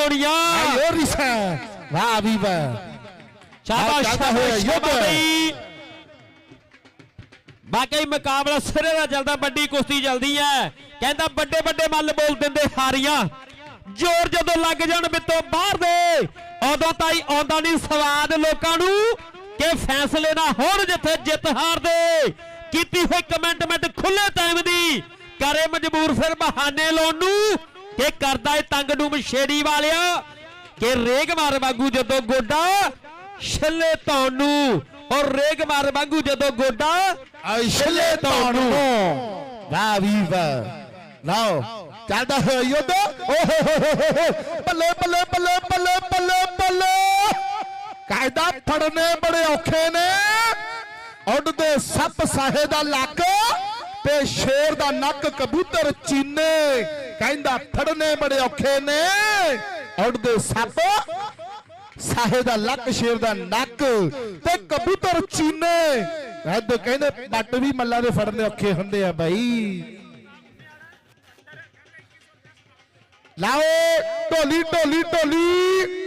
ਸੋਹਣੀਆਂ ਆਇਓ ਰਿਸਾ ਵਾਹ ਵੀ ਵਾਹ ਸ਼ਾਬਾਸ਼ ਹੋਇਆ ਯੁੱਧ। ਵਾਕਈ ਮੁਕਾਬਲਾ ਸਿਰੇ ਦਾ ਚੱਲਦਾ ਵੱਡੀ ਕੁਸ਼ਤੀ ਚੱਲਦੀ ਹੈ। ਕਹਿੰਦਾ ਵੱਡੇ ਵੱਡੇ ਮੱਲ ਬੋਲ ਦਿੰਦੇ ਹਾਰੀਆਂ। ਜ਼ੋਰ ਜਦੋਂ ਲੱਗ ਜਾਣ ਬਿੱਤੋਂ ਬਾਹਰ ਦੇ ਉਦੋਂ ਤਾਈ ਆਉਂਦਾ ਨਹੀਂ ਸਵਾਦ ਲੋਕਾਂ ਨੂੰ ਕਿ ਫੈਸਲੇ ਨਾ ਹੋਣ ਜਿੱਥੇ ਜਿੱਤ ਹਾਰ ਦੇ। ਕੀਤੀ ਹੋਈ ਕਮੈਂਟਮੈਂਟ ਖੁੱਲੇ ਟਾਈਮ ਦੀ। ਕਰੇ ਮਜਬੂਰ ਫਿਰ ਬਹਾਨੇ ਲਾਉਣ ਨੂੰ। ਕਿ ਕਰਦਾ ਏ ਤੰਗ ਡੂਮ ਛੇੜੀ ਵਾਲਿਆ? ਕਿ ਰੇਗ ਮਾਰ ਵਾਂਗੂ ਜਦੋਂ ਗੋਡਾ ਛੱਲੇ ਧੌਣ ਨੂੰ ਔਰ ਰੇਗ ਮਾਰ ਵਾਂਗੂ ਜਦੋਂ ਗੋਡਾ ਛੱਲੇ ਤੁਹਾਨੂੰ ਵਾਹ ਵੀ ਵਾਹ। ਲਓ ਚੱਲਦਾ ਹੋਇਆ ਯੁੱਧ। ਬੱਲੇ ਬੱਲੇ ਬੱਲੇ ਬੱਲੇ ਬੱਲੇ ਬੱਲੇ ਕਾਇਦਾ ਫੜਨੇ ਬੜੇ ਔਖੇ ਨੇ। ਉੱਡਦੇ ਸੱਪ ਸਾਹੇ ਦਾ ਲੱਕ ਤੇ ਸ਼ੇਰ ਦਾ ਨੱਕ ਕਬੂਤਰ ਚੀਨੇ। ਕਹਿੰਦਾ, ਫੜਨੇ ਬੜੇ ਔਖੇ ਨੇ। ਉੱਡਦੇ ਸੱਪ, ਸਾਹੇ ਦਾ ਲੱਕ, ਸ਼ੇਰ ਦਾ ਨੱਕ ਤੇ ਕਬੂਤਰ ਚੀਨੇ। ਐਦ ਕਹਿੰਦੇ, ਪੱਟ ਵੀ ਮੱਲਾ ਦੇ ਫੜਨੇ ਔਖੇ ਹੁੰਦੇ ਆ ਬਾਈ। ਲਾਓ, ਢੋਲੀ ਢੋਲੀ ਢੋਲੀ।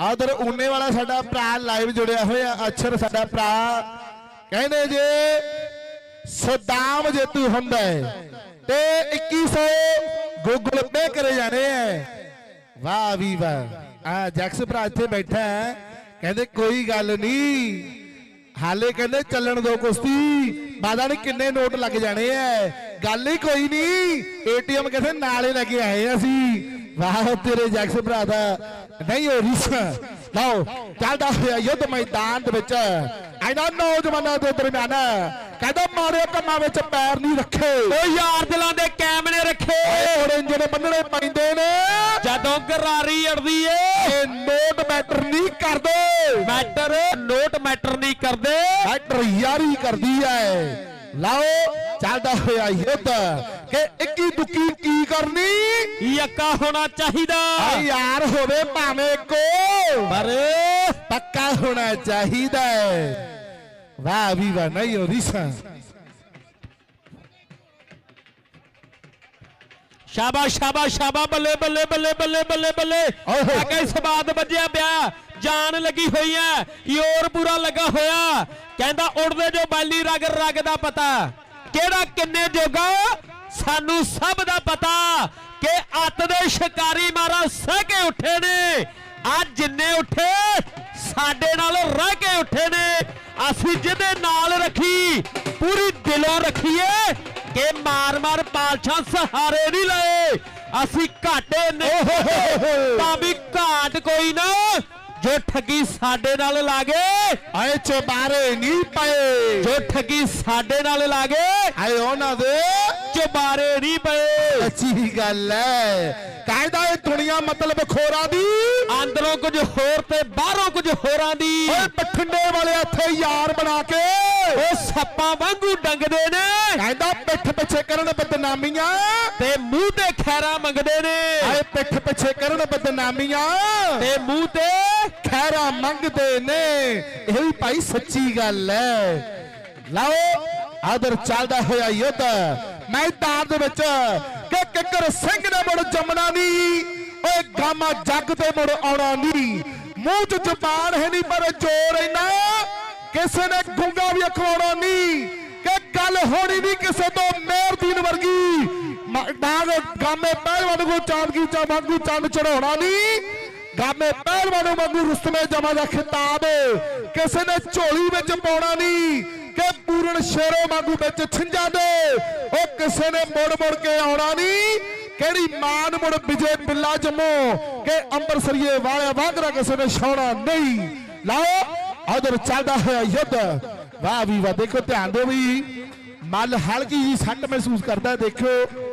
ਆਦਰ ਊਨੇ ਵਾਲਾ ਸਾਡਾ ਭਰਾ ਲਾਈਵ ਜੁੜਿਆ ਹੋਇਆ, ਅਛਰ ਸਾਡਾ ਭਰਾ। ਕਹਿੰਦੇ ਜੇ ਸਦਾਮ ਜੇਤੂ ਹੁੰਦਾ ਹੈ ਤੇ 2100 ਗੂਗਲ ਪੇ ਕਰੇ ਜਾਣੇ ਐ ਵਾਹ ਵੀ ਵਾਹ ਆ ਜੈਕਸ ਭਰਾ ਇੱਥੇ ਬੈਠਾ ਹੈ ਕਹਿੰਦੇ ਕੋਈ ਗੱਲ ਨਹੀਂ ਹਾਲੇ ਕਹਿੰਦੇ ਚੱਲਣ ਦੋ ਕੁਸ਼ਤੀ ਬਾਦਾ ਨੇ ਕਿੰਨੇ ਨੋਟ ਲੱਗ ਜਾਣੇ ਐ ਗੱਲ ਹੀ ਕੋਈ ਨਹੀਂ ਏਟੀਐਮ ਕਹਿੰਦੇ ਨਾਲੇ ਲੈ ਕੇ ਆਏ ਆ ਅਸੀਂ ਵਾਹ ਤੇਰੇ ਜੈਕਸ ਭਰਾ ਦਾ ਨਹੀਂ ਹੋ ਰਿਸਾ ਲਓ ਚੱਲਦਾ ਹੋਇਆ ਯੁੱਧ ਮੈਦਾਨ ਦੇ ਵਿੱਚ ਇਹਨਾਂ ਨੌਜਵਾਨਾਂ ਦੇ ਦਰਮਿਆਨ ਕਹਿੰਦਾ ਮਾਰੇ ਕੰਮਾਂ ਵਿੱਚ ਪੈਰ ਨਹੀਂ ਰੱਖੇ। ਓ ਯਾਰ ਦਿਲਾਂ ਦੇ ਕੈਮਰੇ ਰੱਖੇ। ਓਏ ਜਿਹੜੇ ਬੰਨਣੇ ਪੈਂਦੇ ਨੇ। ਜਦੋਂ ਗਰਾਰੀ ਅੜਦੀ ਏ। ਇਹ ਨੋਟ ਮੈਟਰ ਨਹੀਂ ਕਰਦੇ। ਮੈਟਰ ਨੋਟ ਮੈਟਰ ਨਹੀਂ ਕਰਦੇ। ਮੈਟਰ ਯਾਰੀ ਕਰਦੀ ਐ ਲਓ ਚੱਲਦਾ ਹੋਇਆ ਯੁੱਧ ਕਿ ਇੱਕੀ ਦੁੱਕੀ ਕੀ ਕਰਨੀ? ਯੱਕਾ ਹੋਣਾ ਚਾਹੀਦਾ। ਆ ਯਾਰ ਹੋਵੇ ਭਾਵੇਂ ਕੋ ਪਰ ਪੱਕਾ ਹੋਣਾ ਚਾਹੀਦਾ ਹੈ ਵਾਹ ਨਹੀਂ ਹੋ ਰਿਸਾ ਸ਼ਾਬਾਸ਼ ਸ਼ਾਬਾਸ਼ ਸ਼ਾਬਾ ਬੱਲੇ ਬੱਲੇ ਬੱਲੇ ਬੱਲੇ ਬੱਲੇ ਬੱਲੇ। ਆਕੇ ਸਵਾਦ ਵੱਜਿਆ ਪਿਆ। ਜਾਨ ਲੱਗੀ ਹੋਈ ਐ। ਯੋਰ ਪੂਰਾ ਲੱਗਾ ਹੋਇਆ। ਕਹਿੰਦਾ ਉੜਦੇ ਜੋ ਬਾਲੀ ਰਗ ਰਗ ਦਾ ਪਤਾ। ਕਿਹੜਾ ਕਿੰਨੇ ਜੋਗਾ? ਸਾਨੂੰ ਸਭ ਦਾ ਪਤਾ ਕਿ ਅੱਤ ਦੇ ਸ਼ਿਕਾਰੀ ਮਾਰਾ ਸਹਿ ਕੇ ਉੱਠੇ ਨੇ। ਆ ਜਿੰਨੇ ਉੱਠੇ ਸਾਡੇ ਨਾਲ ਰਹਿ ਕੇ ਉੱਠੇ ਨੇ। ਅਸੀਂ ਜਿਹਦੇ ਨਾਲ ਰੱਖੀ ਪੂਰੀ ਦਿਲੋਂ ਰੱਖੀਏ ਕਿ ਮਾਰ ਮਾਰ ਪਾਲਛਾਂ ਸਹਾਰੇ ਨਹੀਂ ਲਏ। ਅਸੀਂ ਘਾਟੇ ਨੇ ਤਾਂ ਵੀ ਘਾਟ ਕੋਈ ਨਾ ਜੋ ਠੱਗੀ ਸਾਡੇ ਨਾਲ ਲਾਗੇ ਆਏ ਚਬਾਰੇ ਨਹੀਂ ਪਏ। ਜੋ ਠੱਗੀ ਸਾਡੇ ਨਾਲ ਲਾਗੇ ਆਏ ਉਹਨਾਂ ਦੇ ਚੁਬਾਰੇ ਨਹੀਂ ਪਏ। ਅੱਛੀ ਗੱਲ ਹੈ। ਕਾਇਦਾ ਇਹ ਦੁਨੀਆ ਮਤਲਬ ਖੋਰਾ ਦੀ? ਕੁਝ ਹੋਰ ਤੇ ਬਾਹਰੋਂ ਕੁਝ ਹੋਰਾਂ ਦੀ। ਓਏ ਪਠੰਡੇ ਵਾਲੇ ਇੱਥੇ ਯਾਰ ਬਣਾ ਕੇ। ਉਹ ਸੱਪਾਂ ਵਾਂਗੂ ਡੰਗਦੇ ਨੇ। ਕਹਿੰਦਾ ਪਿੱਠ ਪਿੱਛੇ ਕਰਨ ਬਦਨਾਮੀਆਂ। ਤੇ ਮੂੰਹ ਤੇ ਖੈਰਾ ਮੰਗਦੇ ਨੇ। ਆਏ ਪਿੱਠ ਪਿੱਛੇ ਕਰਨ ਬਦਨਾਮੀਆਂ। ਤੇ ਮੂੰਹ ਤੇ ਖੈਰਾ ਮੰਗਦੇ ਨੇ। ਇਹ ਵੀ ਭਾਈ ਸੱਚੀ ਗੱਲ ਹੈ ਲਓ ਆਦਰ ਚੱਲਦਾ ਹੋਇਆ ਯੁੱਧ। ਮੈਦਾਨ ਦੇ ਵਿੱਚ ਕਿ ਕਿੱਕਰ ਸਿੰਘ ਨੇ ਮੁੜ ਜੰਮਣਾ ਨਹੀਂ ਓਏ ਗਾਮਾ ਜੱਗ ਤੇ ਮੁੜ ਆਉਣਾ ਨਹੀਂ। ਮੂੰਹ 'ਚ ਜ਼ਬਾਨ ਹੈ ਨਹੀਂ, ਪਰ ਜ਼ੋਰ ਇੰਨਾ ਕਿਸੇ ਨੇ ਗੁੰਗਾ ਵੀ ਅਖਵਾਉਣਾ ਨਹੀਂ ਕਿ ਗੱਲ ਹੋਣੀ ਨਹੀਂ ਕਿਸੇ ਤੋਂ ਮੇਰਦੀਨ ਵਰਗੀ। ਮ- ਗਾਮੇ ਪਹਿਲਵਾਨ ਨੂੰ ਚਾਂਦ ਚਾ ਵਾਂਗੂ ਚੰਦ ਚੜਾਉਣਾ ਨਹੀਂ। ਗਾਮੇ ਪਹਿਲਵਾਨ ਵਾਂਗੂ ਰੁਸਤਮੇ ਜਮਾ ਦਾ ਖਿਤਾਬ ਕਿਸੇ ਨੇ ਝੋਲੀ ਵਿੱਚ ਪਾਉਣਾ ਨਹੀਂ ਕਿ ਪੂਰਨ ਸ਼ੇਰੋ ਵਾਂਗੂ ਵਿੱਚ ਛਿੰਜਾ ਦੇ। ਉਹ ਕਿਸੇ ਨੇ ਮੁੜ ਮੁੜ ਕੇ ਆਉਣਾ ਨਹੀਂ। ਕਿਹੜੀ ਮਾਨ ਮੁੜ ਵਿਜੇ ਬਿੱਲਾ ਜੰਮੋ? ਕਿ ਅੰਮ੍ਰਿਤਸਰੀਏ ਵਾਲਿਆ ਵਾਂਗਰਾ ਕਿਸੇ ਨੇ ਛਾਉਣਾ ਨਹੀਂ। ਲਾਓ, ਉਧਰ ਚੱਲਦਾ ਹੋਇਆ ਯੁੱਧ। ਵਾਹ ਵੀ ਵਾਹ, ਦੇਖੋ ਧਿਆਨ ਦਿਓ ਵੀ ਮੱਲ ਹਲਕੀ ਜੀ ਸੱਟ ਮਹਿਸੂਸ ਕਰਦਾ ਦੇਖਿਓ।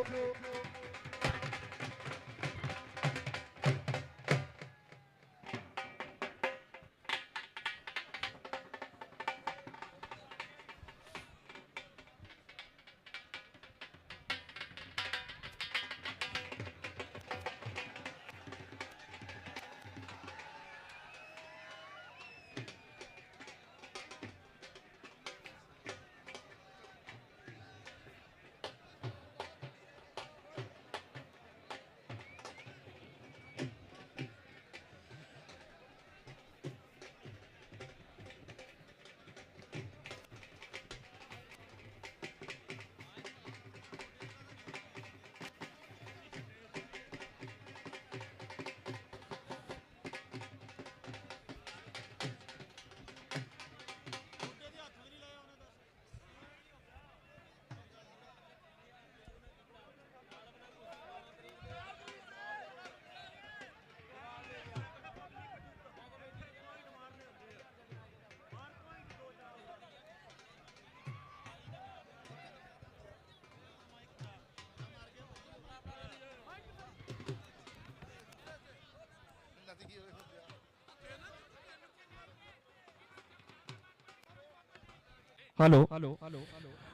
हेलो। हेलो। हेलो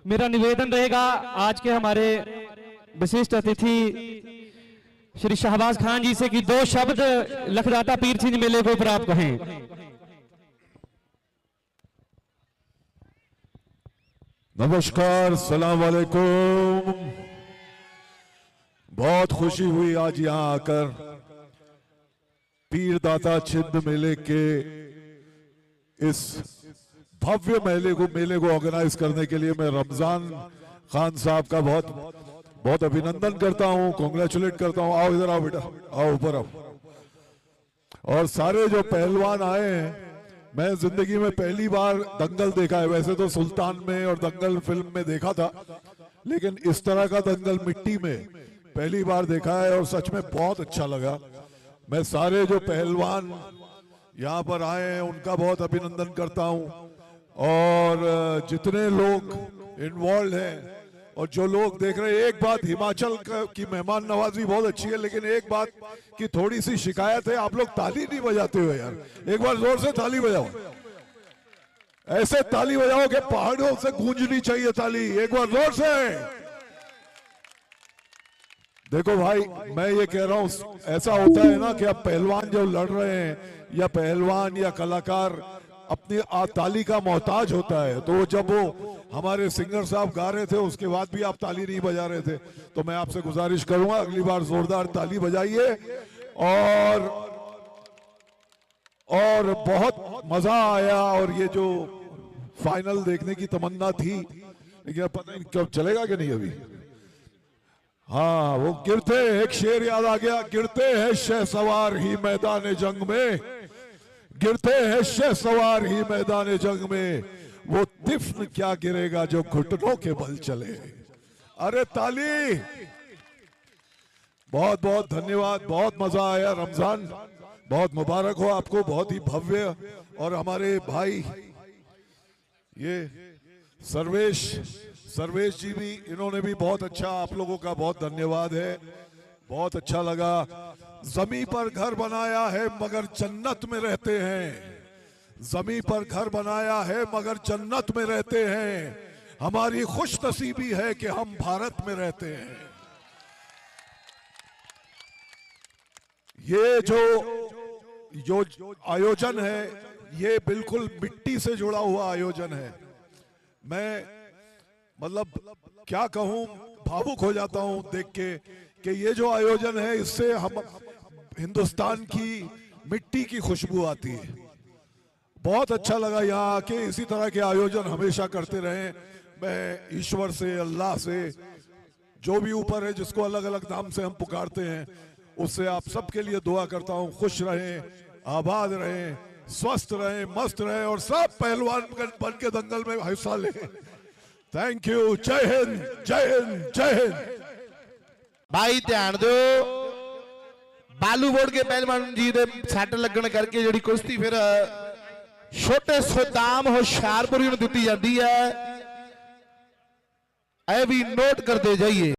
मेरा निवेदन रहेगा आज के हमारे विशिष्ट अतिथि श्री शाहबाज खान जी से कि दो शब्द लखदाता पीर सिंह मेले को प्राप्त कहें नमस्कार सलाम वालेकुम। बहुत खुशी हुई आज यहाँ आकर पीर दाता छिंद मेले के इस भव्य मेले को मेले को ऑर्गेनाइज करने के लिए मैं रमज़ान खान साहब का बहुत बहुत अभिनंदन करता हूँ कॉन्ग्रेचुलेट करता हूँ। आओ इधर आओ बेटा, आओ ऊपर आओ। और सारे जो पहलवान आए हैं, मैं ज़िंदगी में पहली बार दंगल देखा है। वैसे तो सुल्तान में और दंगल फ़िल्म में देखा था, लेकिन इस तरह का दंगल मिट्टी में पहली बार देखा है और सच में बहुत अच्छा लगा। मैं सारे जो पहलवान यहाँ पर आए हैं, उनका बहुत अभिनंदन करता हूँ। और जितने लोग इन्वॉल्व हैं, और जो लोग देख रहे हैं, एक बात हिमाचल की मेहमान नवाजी बहुत अच्छी है, लेकिन एक बात की थोड़ी सी शिकायत है, आप लोग ताली नहीं बजाते हो यार। एक बार ज़ोर से ताली बजाओ। ऐसे ताली बजाओ कि पहाड़ों से गूंजनी चाहिए ताली। एक बार ज़ोर से। देखो भाई, मैं ये कह रहा हूँ, ऐसा होता है ना कि अब पहलवान जो लड़ रहे हैं, या पहलवान, या कलाकार अपनी ताली का मोहताज होता है। तो जब वो हमारे सिंगर साहब गा रहे थे, उसके बाद भी आप ताली नहीं बजा रहे थे तो मैं आपसे गुजारिश करूँगा, अगली बार जोरदार ताली बजाइए। और और बहुत मज़ा आया, और ये जो फाइनल देखने की तमन्ना थी, लेकिन पता नहीं कब चलेगा कि नहीं अभी? हाँ वो गिरते एक शेर याद आ गया, गिरते हैं शह सवार ही मैदान जंग में। गिरते हैं शह सवार ही मैदान जंग में। वो तिफ्न क्या गिरेगा जो घुटनों के बल चले? अरे ताली! बहुत बहुत धन्यवाद, बहुत मज़ा आया रमज़ान। बहुत मुबारक हो आपको, बहुत ही भव्य। और हमारे भाई, ये सर्वेश सर्वेश जी भी, इन्होंने भी बहुत अच्छा आप लोगों का बहुत धन्यवाद है। बहुत अच्छा लगा। जमी पर घर बनाया है, मगर जन्नत में रहते हैं। जमी पर घर बनाया है, मगर जन्नत में रहते हैं। हमारी खुश नसीबी है कि हम भारत में रहते हैं। ये जो जो आयोजन है, ये बिल्कुल मिट्टी से जुड़ा हुआ आयोजन है। मैं मतलब क्या कहूँ, भावुक हो जाता हूँ देख के कि ये जो आयोजन है, इससे हम हिंदुस्तान की मिट्टी की खुशबू आती है। बहुत अच्छा लगा यहाँ आके इसी तरह के आयोजन हमेशा करते रहे। मैं ईश्वर से, अल्लाह से, जो भी ऊपर है, जिसको अलग अलग नाम से हम पुकारते हैं, उससे आप सबके लिए दुआ करता हूँ। खुश रहें, आबाद रहें, स्वस्थ रहें, मस्त रहें और सब पहलवान बन के दंगल में हिस्सा लें। थैंक यू जय हिंद जय हिंद जय हिंद। भाई, ध्यान दो। ਬਾਲੂ ਬੋਰਡ ਕੇ ਪਹਿਲਵਾਨ ਜੀ ਦੇ ਸੱਟ ਲੱਗਣ ਕਰਕੇ ਜਿਹੜੀ ਕੁਸ਼ਤੀ ਫਿਰ ਛੋਟੇ ਸੁਦਾਮ ਹੁਸ਼ਿਆਰਪੁਰੀ ਨੂੰ ਦਿੱਤੀ ਜਾਂਦੀ ਹੈ। ਇਹ ਵੀ ਨੋਟ ਕਰਦੇ ਜਾਈਏ।